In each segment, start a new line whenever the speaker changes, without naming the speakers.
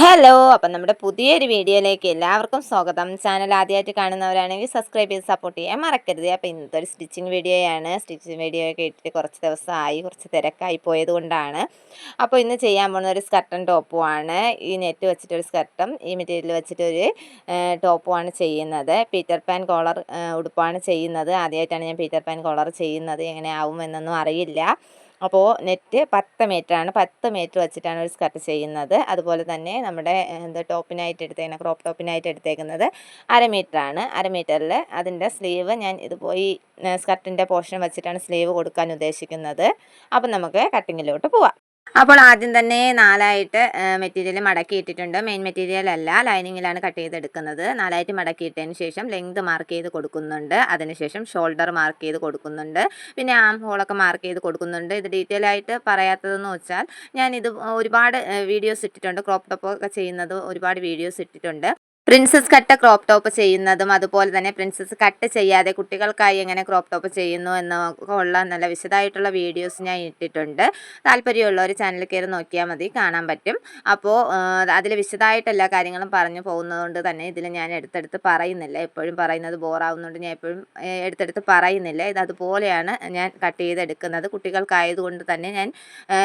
Hello അപ്പം നമ്മുടെ പുതിയൊരു വീഡിയോയിലേക്ക് എല്ലാവർക്കും സ്വാഗതം. ചാനൽ ആദ്യമായിട്ട് കാണുന്നവരാണെങ്കിൽ സബ്സ്ക്രൈബ് ചെയ്ത് സപ്പോർട്ട് ചെയ്യാൻ മറക്കരുത്. അപ്പോൾ ഇന്നത്തെ ഒരു സ്റ്റിച്ചിങ് വീഡിയോയാണ്. സ്റ്റിച്ചിങ് വീഡിയോ ഒക്കെ ഇട്ടിട്ട് കുറച്ച് ദിവസമായി കുറച്ച് തിരക്കായി പോയത് കൊണ്ടാണ് അപ്പോൾ ഇന്ന് ചെയ്യാൻ പോകുന്ന ഒരു സ്കർട്ടും ടോപ്പുമാണ് ഈ നെറ്റ് വെച്ചിട്ടൊരു സ്കർട്ടും ഈ മെറ്റീരിയൽ വെച്ചിട്ടൊരു ടോപ്പുമാണ് ചെയ്യുന്നത്. പീറ്റർ പാൻ കോളർ ഉടുപ്പാണ് ചെയ്യുന്നത്. ആദ്യമായിട്ടാണ് ഞാൻ പീറ്റർ പാൻ കോളർ ചെയ്യുന്നത്. എങ്ങനെ ആവും എന്നൊന്നും അറിയില്ല. അപ്പോൾ നെറ്റ് പത്ത് ആണ് പത്ത് മീറ്റർ വെച്ചിട്ടാണ് ഒരു സ്കർട്ട് ചെയ്യുന്നത്. അതുപോലെ തന്നെ നമ്മുടെ എന്താ ടോപ്പിനായിട്ട് എടുത്തേക്കുന്ന ക്രോപ്പ് ടോപ്പിനായിട്ട് എടുത്തേക്കുന്നത് അര ആണ് അര മീറ്ററിൽ അതിന്റെ സ്ലീവ് ഞാൻ ഇത് പോയി സ്കർട്ടിന്റെ പോർഷൻ വെച്ചിട്ടാണ് സ്ലീവ് കൊടുക്കാൻ ഉദ്ദേശിക്കുന്നത്. അപ്പം നമുക്ക് കട്ടിങ്ങിലോട്ട് പോവാം. അപ്പോൾ ആദ്യം തന്നെ നാലായിട്ട് മെറ്റീരിയൽ മടക്കി ഇട്ടിട്ടുണ്ട്. മെയിൻ മെറ്റീരിയൽ അല്ല ലൈനിങ്ങിലാണ് കട്ട് ചെയ്തെടുക്കുന്നത്. നാലായിട്ട് മടക്കി ഇട്ടതിന് ശേഷം ലെങ്ത് മാർക്ക് ചെയ്ത് കൊടുക്കുന്നുണ്ട്. അതിനുശേഷം ഷോൾഡർ മാർക്ക് ചെയ്ത് കൊടുക്കുന്നുണ്ട്. പിന്നെ ആം ഹോളൊക്കെ മാർക്ക് ചെയ്ത് കൊടുക്കുന്നുണ്ട്. ഇത് ഡീറ്റെയിൽ ആയിട്ട് പറയാത്തതെന്ന് വെച്ചാൽ ഞാൻ ഇത് ഒരുപാട് വീഡിയോസ് ഇട്ടിട്ടുണ്ട്. ക്രോപ്പ് ടോപ്പ് ഒക്കെ ചെയ്യുന്നത് ഒരുപാട് വീഡിയോസ് ഇട്ടിട്ടുണ്ട്. പ്രിൻസസ് കട്ട് ക്രോപ്പ് ടോപ്പ് ചെയ്യുന്നതും അതുപോലെ തന്നെ പ്രിൻസസ് കട്ട് ചെയ്യാതെ കുട്ടികൾക്കായി എങ്ങനെ ക്രോപ്പ് ടോപ്പ് ചെയ്യുന്നു എന്നൊക്കെ ഉള്ള നല്ല വിശദമായിട്ടുള്ള വീഡിയോസ് ഞാൻ ഇട്ടിട്ടുണ്ട്. താല്പര്യമുള്ളവർ ചാനൽ കയറി നോക്കിയാൽ മതി കാണാൻ പറ്റും. അപ്പോൾ അതിൽ വിശദമായിട്ട് എല്ലാ കാര്യങ്ങളും പറഞ്ഞു പോകുന്നതുകൊണ്ട് തന്നെ ഇതിൽ ഞാൻ എടുത്തെടുത്ത് പറയുന്നില്ല. എപ്പോഴും പറയുന്നത് ബോറാവുന്നതുകൊണ്ട് ഞാൻ എപ്പോഴും എടുത്തെടുത്ത് പറയുന്നില്ല. ഇത് അതുപോലെയാണ് ഞാൻ കട്ട് ചെയ്തെടുക്കുന്നത്. കുട്ടികൾക്കായതുകൊണ്ട് തന്നെ ഞാൻ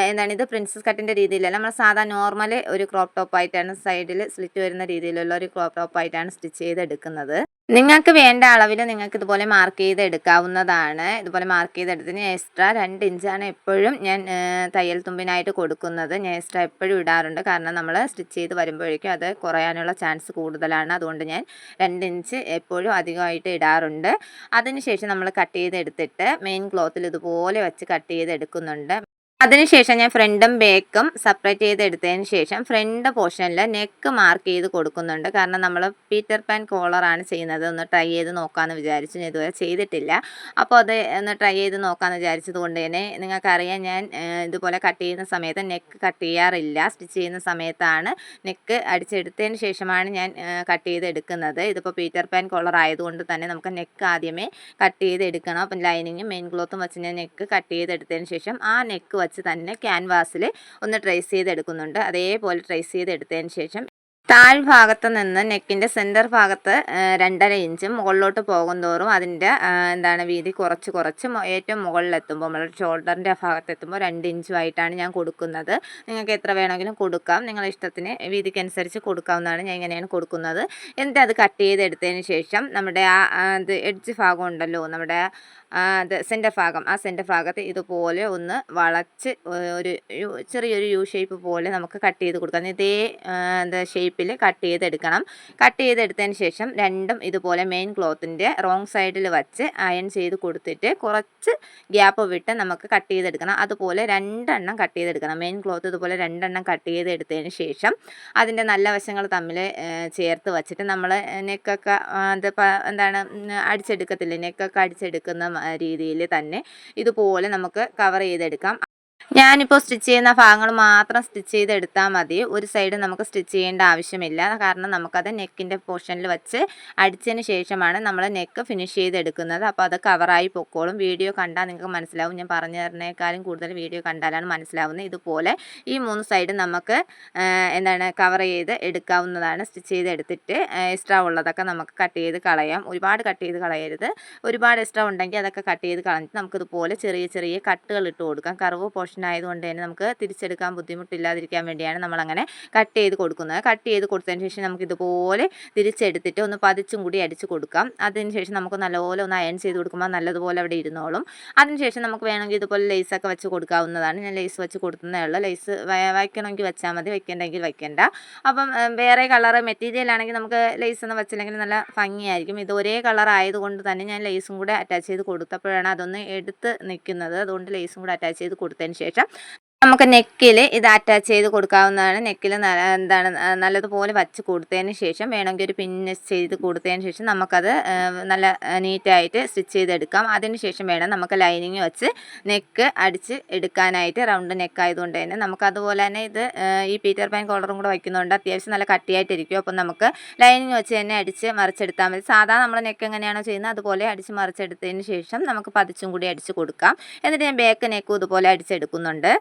എന്താണ് ഇത് പ്രിൻസസ് കട്ടിന്റെ രീതിയിലല്ല. നമ്മൾ സാധാ നോർമൽ ഒരു ക്രോപ്പ് ടോപ്പായിട്ടാണ് സൈഡിൽ സ്ലിറ്റ് വരുന്ന രീതിയിലുള്ള ഒരു ക്രോപ്പ് ടോപ്പായിട്ടാണ് സ്റ്റിച്ച് ചെയ്തെടുക്കുന്നത്. നിങ്ങൾക്ക് വേണ്ട അളവിൽ നിങ്ങൾക്ക് ഇതുപോലെ മാർക്ക് ചെയ്ത് എടുക്കാവുന്നതാണ് ഇതുപോലെ മാർക്ക് ചെയ്തെടുത്തിന് എക്സ്ട്രാ രണ്ട് ഇഞ്ചാണ് എപ്പോഴും ഞാൻ തയ്യൽ തുമ്പിനായിട്ട് കൊടുക്കുന്നത്. ഞാൻ എക്സ്ട്രാ എപ്പോഴും ഇടാറുണ്ട്. കാരണം നമ്മൾ സ്റ്റിച്ച് ചെയ്ത് വരുമ്പോഴേക്കും അത് കുറയാനുള്ള ചാൻസ് കൂടുതലാണ്. അതുകൊണ്ട് ഞാൻ രണ്ട് ഇഞ്ച് എപ്പോഴും അധികമായിട്ട് ഇടാറുണ്ട്. അതിനുശേഷം നമ്മൾ കട്ട് ചെയ്തെടുത്തിട്ട് മെയിൻ ക്ലോത്തിൽ ഇതുപോലെ വെച്ച് കട്ട് ചെയ്തെടുക്കുന്നുണ്ട്. അതിനുശേഷം ഞാൻ ഫ്രണ്ടും ബേക്കും സെപ്പറേറ്റ് ചെയ്ത് എടുത്തതിന് ശേഷം ഫ്രണ്ട് പോർഷനിൽ നെക്ക് മാർക്ക് ചെയ്ത് കൊടുക്കുന്നുണ്ട്. കാരണം നമ്മൾ പീറ്റർ പാൻ കോളറാണ് ചെയ്യുന്നത്. ഒന്ന് ട്രൈ ചെയ്ത് നോക്കാമെന്ന് വിചാരിച്ചു. ഞാൻ ഇതുവരെ ചെയ്തിട്ടില്ല. അപ്പോൾ അത് ഒന്ന് ട്രൈ ചെയ്ത് നോക്കാമെന്ന് വിചാരിച്ചത് കൊണ്ട് തന്നെ നിങ്ങൾക്കറിയാം ഞാൻ ഇതുപോലെ കട്ട് ചെയ്യുന്ന സമയത്ത് നെക്ക് കട്ട് ചെയ്യാറില്ല. സ്റ്റിച്ച് ചെയ്യുന്ന സമയത്താണ് നെക്ക് അടിച്ചെടുത്തതിന് ശേഷമാണ് ഞാൻ കട്ട് ചെയ്ത് എടുക്കുന്നത് ഇതിപ്പോൾ പീറ്റർ പാൻ കോളർ ആയതുകൊണ്ട് തന്നെ നമുക്ക് നെക്ക് ആദ്യമേ കട്ട് ചെയ്ത് എടുക്കണം അപ്പം ലൈനിങ്ങും മെയിൻ ക്ലോത്തും വെച്ച് ഞാൻ നെക്ക് കട്ട് ചെയ്തെടുത്തതിന് ശേഷം ആ നെക്ക് വെച്ച് തന്നെ ക്യാൻവാസിൽ ഒന്ന് ട്രേസ് ചെയ്തെടുക്കുന്നുണ്ട്. അതേപോലെ ട്രേസ് ചെയ്തെടുത്തതിന് ശേഷം താഴ്ഭാഗത്ത് നിന്ന് നെക്കിന്റെ സെന്റർ ഭാഗത്ത് രണ്ടര ഇഞ്ചും മുകളിലോട്ട് പോകും തോറും അതിന്റെ എന്താണ് വീതി കുറച്ച് കുറച്ച് ഏറ്റവും മുകളിലെത്തുമ്പോൾ നമ്മൾ ഷോൾഡറിന്റെ ഭാഗത്ത് എത്തുമ്പോൾ രണ്ട് ഇഞ്ചുമായിട്ടാണ് ഞാൻ കൊടുക്കുന്നത്. നിങ്ങൾക്ക് എത്ര വേണമെങ്കിലും കൊടുക്കാം. നിങ്ങളുടെ ഇഷ്ടത്തിന് വീതിക്കനുസരിച്ച് കൊടുക്കാവുന്നതാണ് ഞാൻ ഇങ്ങനെയാണ് കൊടുക്കുന്നത്. എന്നിട്ട് അത് കട്ട് ചെയ്തെടുത്തതിന് ശേഷം നമ്മുടെ ആ ഇത് എഡ്ജ് ഭാഗം ഉണ്ടല്ലോ നമ്മുടെ സെന്റർ ഭാഗം. ആ സെന്റർ ഭാഗത്ത് ഇതുപോലെ ഒന്ന് വളച്ച് ഒരു ചെറിയൊരു യു ഷേപ്പ് പോലെ നമുക്ക് കട്ട് ചെയ്ത് കൊടുക്കാം. ഇതേ എന്താ ഷേപ്പിൽ കട്ട് ചെയ്തെടുക്കണം. കട്ട് ചെയ്തെടുത്തതിന് ശേഷം രണ്ടും ഇതുപോലെ മെയിൻ ക്ലോത്തിന്റെ റോങ് സൈഡിൽ വച്ച് അയൺ ചെയ്ത് കൊടുത്തിട്ട് കുറച്ച് ഗ്യാപ്പ് വിട്ട് നമുക്ക് കട്ട് ചെയ്തെടുക്കണം. അതുപോലെ രണ്ടെണ്ണം കട്ട് ചെയ്തെടുക്കണം. മെയിൻ ക്ലോത്ത് ഇതുപോലെ രണ്ടെണ്ണം കട്ട് ചെയ്തെടുത്തതിന് ശേഷം അതിന്റെ നല്ല വശങ്ങൾ തമ്മിൽ ചേർത്ത് വച്ചിട്ട് നമ്മൾ നെക്കൊക്കെ എന്താണ് അടിച്ചെടുക്കത്തില്ലേ? നെക്കൊക്കെ അടിച്ചെടുക്കുന്ന രീതിയിൽ തന്നെ ഇതുപോലെ നമുക്ക് കവർ ചെയ്തെടുക്കാം. ഞാനിപ്പോൾ സ്റ്റിച്ച് ചെയ്യുന്ന ഭാഗങ്ങൾ മാത്രം സ്റ്റിച്ച് ചെയ്തെടുത്താൽ മതി. ഒരു സൈഡ് നമുക്ക് സ്റ്റിച്ച് ചെയ്യേണ്ട ആവശ്യമില്ല. കാരണം നമുക്കത് നെക്കിന്റെ പോർഷനിൽ വെച്ച് അടിച്ചതിന് ശേഷമാണ് നമ്മൾ നെക്ക് ഫിനിഷ് ചെയ്തെടുക്കുന്നത്. അപ്പോൾ അത് കവറായി പൊക്കോളും. വീഡിയോ കണ്ടാൽ നിങ്ങൾക്ക് മനസ്സിലാവും. ഞാൻ പറഞ്ഞു തരുന്നേക്കാളും കൂടുതൽ വീഡിയോ കണ്ടാലാണ് മനസ്സിലാവുന്നത്. ഇതുപോലെ ഈ മൂന്ന് സൈഡ് നമുക്ക് എന്താണ് കവർ ചെയ്ത് എടുക്കാവുന്നതാണ്. സ്റ്റിച്ച് ചെയ്ത് എടുത്തിട്ട് എക്സ്ട്രാ ഉള്ളതൊക്കെ നമുക്ക് കട്ട് ചെയ്ത് കളയാം. ഒരുപാട് കട്ട് ചെയ്ത് കളയരുത്. ഒരുപാട് എക്സ്ട്രാ ഉണ്ടെങ്കിൽ അതൊക്കെ കട്ട് ചെയ്ത് കളഞ്ഞിട്ട് നമുക്കിതുപോലെ ചെറിയ ചെറിയ കട്ടുകൾ ഇട്ട് കൊടുക്കാം. കറുവ് പോർഷൻ ആയതുകൊണ്ട് തന്നെ നമുക്ക് തിരിച്ചെടുക്കാൻ ബുദ്ധിമുട്ടില്ലാതിരിക്കാൻ വേണ്ടിയാണ് നമ്മളങ്ങനെ കട്ട് ചെയ്ത് കൊടുക്കുന്നത്. കട്ട് ചെയ്ത് കൊടുത്തതിന് ശേഷം നമുക്ക് ഇതുപോലെ തിരിച്ചെടുത്തിട്ട് ഒന്ന് പതിച്ചും കൂടി അടിച്ച് കൊടുക്കാം. അതിന് ശേഷം നമുക്ക് നല്ലപോലെ ഒന്ന് അയൺ ചെയ്ത് കൊടുക്കുമ്പോൾ നല്ലതുപോലെ അവിടെ ഇരുന്നോളും. അതിനുശേഷം നമുക്ക് വേണമെങ്കിൽ ഇതുപോലെ ലേസൊക്കെ വെച്ച് കൊടുക്കാവുന്നതാണ്. ഞാൻ ലേസ് വെച്ച് കൊടുക്കുന്നേ ഉള്ളൂ. ലേസ് വയ്ക്കണമെങ്കിൽ വെച്ചാൽ മതി. വെക്കേണ്ടെങ്കിൽ വെക്കേണ്ട അപ്പം വേറെ കളർ മെറ്റീരിയൽ ആണെങ്കിൽ നമുക്ക് ലേസ് ഒന്നും വെച്ചില്ലെങ്കിൽ നല്ല ഭംഗിയായിരിക്കും. ഇത് ഒരേ കളർ ആയതുകൊണ്ട് തന്നെ ഞാൻ ലേസും കൂടെ അറ്റാച്ച് ചെയ്ത് കൊടുത്തപ്പോഴാണ് അതൊന്ന് എടുത്ത് നിൽക്കുന്നത്. അതുകൊണ്ട് ലേസും കൂടെ അറ്റാച്ച് ചെയ്ത് കൊടുത്തതിന് ശേഷം നമുക്ക് നെക്കിൽ ഇത് അറ്റാച്ച് ചെയ്ത് കൊടുക്കാവുന്നതാണ്. നെക്കിൽ എന്താണ് നല്ലതുപോലെ വച്ച് കൊടുത്തതിന് ശേഷം വേണമെങ്കിൽ ഒരു പിന്ന് ചെയ്ത് കൊടുത്തതിന് ശേഷം നമുക്കത് നല്ല നീറ്റായിട്ട് സ്റ്റിച്ച് ചെയ്തെടുക്കാം. അതിന് ശേഷം വേണം നമുക്ക് ലൈനിങ് വെച്ച് നെക്ക് അടിച്ച് എടുക്കാനായിട്ട് റൗണ്ട് നെക്ക് ആയതുകൊണ്ട് തന്നെ നമുക്ക് അതുപോലെ തന്നെ ഇത് ഈ പീറ്റർ പാൻ കോളറും കൂടെ വയ്ക്കുന്നതുകൊണ്ട് അത്യാവശ്യം നല്ല കട്ടിയായിട്ടിരിക്കും. അപ്പം നമുക്ക് ലൈനിങ് വെച്ച് തന്നെ അടിച്ച് മറിച്ചെടുത്താൽ മതി. സാധാ നമ്മൾ നെക്ക് എങ്ങനെയാണോ ചെയ്യുന്നത് അതുപോലെ അടിച്ച് മറിച്ചെടുത്തതിന് ശേഷം നമുക്ക് പതിച്ചും കൂടി അടിച്ച് കൊടുക്കാം. എന്നിട്ട് ഞാൻ ബാക്ക് നെക്കും ഇതുപോലെ അടിച്ചെടുക്കുന്നുണ്ട്.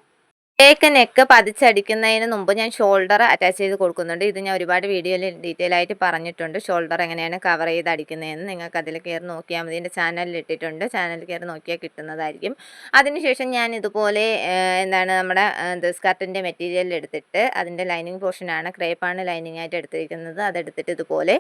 കേക്ക് നെക്ക് പതിച്ചടിക്കുന്നതിന് മുമ്പ് ഞാൻ ഷോൾഡർ അറ്റാച്ച് ചെയ്ത് കൊടുക്കുന്നുണ്ട്. ഇത് ഞാൻ ഒരുപാട് വീഡിയോയിൽ ഡീറ്റെയിൽ ആയിട്ട് പറഞ്ഞിട്ടുണ്ട്. ഷോൾഡർ എങ്ങനെയാണ് കവർ ചെയ്ത് അടിക്കുന്നതെന്ന് നിങ്ങൾക്ക് അതിൽ കയറി നോക്കിയാൽ മതി. എന്റെ ചാനലിൽ ഇട്ടിട്ടുണ്ട്. ചാനലിൽ കയറി നോക്കിയാൽ കിട്ടുന്നതായിരിക്കും. അതിനുശേഷം ഞാൻ ഇതുപോലെ എന്താണ് നമ്മുടെ സ്കർട്ടിന്റെ മെറ്റീരിയൽ എടുത്തിട്ട് അതിന്റെ ലൈനിങ് പോർഷനാണ് ക്രേപ്പാണ് ലൈനിങ് ആയിട്ട് എടുത്തിരിക്കുന്നത്. അതെടുത്തിട്ട് ഇതുപോലെ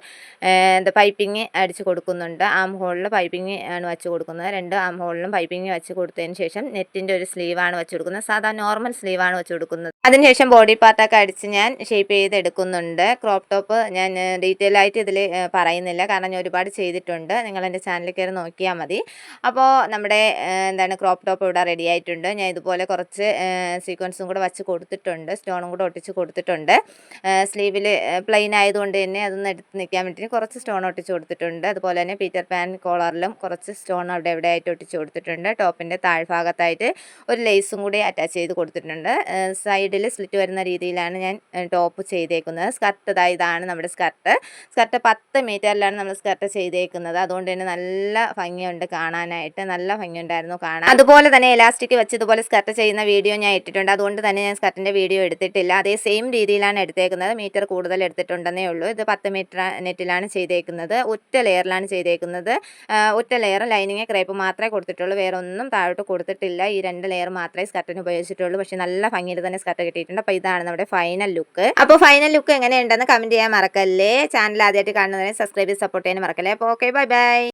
എന്താ പൈപ്പിംഗ് അടിച്ച് കൊടുക്കുന്നുണ്ട്. ആം ഹോളിൽ പൈപ്പിംഗ് ആണ് വെച്ച് കൊടുക്കുന്നത്. രണ്ട് ആം ഹോളിലും പൈപ്പിംഗ് വെച്ച് കൊടുത്തതിന് ശേഷം നെറ്റിന്റെ ഒരു സ്ലീവാണ് വെച്ച് കൊടുക്കുന്നത്. സാധാ നോർമൽ സ്ലീവാണ് വെച്ച് കൊടുക്കുന്നത്. അതിനുശേഷം ബോഡി പാർട്ടൊക്കെ അടിച്ച് ഞാൻ ഷേപ്പ് ചെയ്ത് എടുക്കുന്നുണ്ട് ക്രോപ്പ് ടോപ്പ് ഞാൻ ഡീറ്റെയിൽ ആയിട്ട് ഇതിൽ പറയുന്നില്ല. കാരണം ഞാൻ ഒരുപാട് ചെയ്തിട്ടുണ്ട്. നിങ്ങൾ എന്റെ ചാനലിൽ കയറി നോക്കിയാൽ മതി. അപ്പോൾ നമ്മുടെ എന്താണ് ക്രോപ്പ് ടോപ്പ് ഇവിടെ റെഡി ആയിട്ടുണ്ട്. ഞാൻ ഇതുപോലെ കുറച്ച് സീക്വൻസും കൂടെ വച്ച് കൊടുത്തിട്ടുണ്ട്. സ്റ്റോണും കൂടെ ഒട്ടിച്ച് കൊടുത്തിട്ടുണ്ട്. സ്ലീവിൽ പ്ലെയിൻ ആയതുകൊണ്ട് തന്നെ അതൊന്ന് എടുത്ത് നിൽക്കാൻ വേണ്ടി കുറച്ച് സ്റ്റോൺ ഒട്ടിച്ച് കൊടുത്തിട്ടുണ്ട്. അതുപോലെ തന്നെ പീറ്റർ പാൻ കോളറിലും കുറച്ച് സ്റ്റോൺ അവിടെ എവിടെ ആയിട്ട് ഒട്ടിച്ച് കൊടുത്തിട്ടുണ്ട്. ടോപ്പിന്റെ താഴ്ഭാഗത്തായിട്ട് ഒരു ലേസും കൂടി അറ്റാച്ച് ചെയ്ത് കൊടുത്തിട്ടുണ്ട്. സൈഡിൽ സ്ലിറ്റ് വരുന്ന രീതിയിലാണ് ഞാൻ ടോപ്പ് ചെയ്തേക്കുന്നത്. സ്കർട്ട് ഇതാ ഇതാണ് നമ്മുടെ സ്കർട്ട്. സ്കർട്ട് പത്ത് മീറ്ററിലാണ് നമ്മൾ സ്കർട്ട് ചെയ്തേക്കുന്നത്. അതുകൊണ്ട് തന്നെ നല്ല ഭംഗിയുണ്ട് കാണാനായിട്ട്. നല്ല ഭംഗിയുണ്ടായിരുന്നു കാണാൻ. അതുപോലെ തന്നെ എലാസ്റ്റിക് വെച്ച് ഇതുപോലെ സ്കർട്ട് ചെയ്യുന്ന വീഡിയോ ഞാൻ ഇട്ടിട്ടുണ്ട്. അതുകൊണ്ട് തന്നെ ഞാൻ സ്കർട്ടിന്റെ വീഡിയോ എടുത്തിട്ടില്ല. അതേ സെയിം രീതിയിലാണ് എടുത്തേക്കുന്നത്. മീറ്റർ കൂടുതൽ എടുത്തിട്ടുണ്ടെന്നേ ഉള്ളൂ. ഇത് പത്ത് മീറ്റർ നെറ്റിലാണ് ചെയ്തേക്കുന്നത്. ഒറ്റ ലെയറിലാണ് ചെയ്തേക്കുന്നത്. ഒറ്റ ലെയർ ലൈനിങ് ക്രേപ്പ് മാത്രമേ കൊടുത്തിട്ടുള്ളൂ. വേറെ ഒന്നും താഴോട്ട് കൊടുത്തിട്ടില്ല. ഈ രണ്ട് ലെയർ മാത്രമേ സ്കർട്ടിന് ഉപയോഗിച്ചിട്ടുള്ളൂ. പക്ഷേ നല്ല ഭംഗിയിൽ തന്നെ സ്കർട്ട് കിട്ടിയിട്ടുണ്ട് അപ്പോൾ ഇതാണ് നമ്മുടെ ഫൈനൽ ലുക്ക് അപ്പോൾ ഫൈനൽ ലുക്ക് എങ്ങനെയുണ്ടെന്ന് കമന്റ് ചെയ്യാൻ മറക്കല്ലേ. ചാനൽ ആദ്യമായിട്ട് കാണുന്നതിന് സബ്സ്ക്രൈബ് ചെയ്ത് സപ്പോർട്ട് ചെയ്യാൻ മറക്കല്ലേ. അപ്പോൾ ഓക്കെ ബൈ ബൈ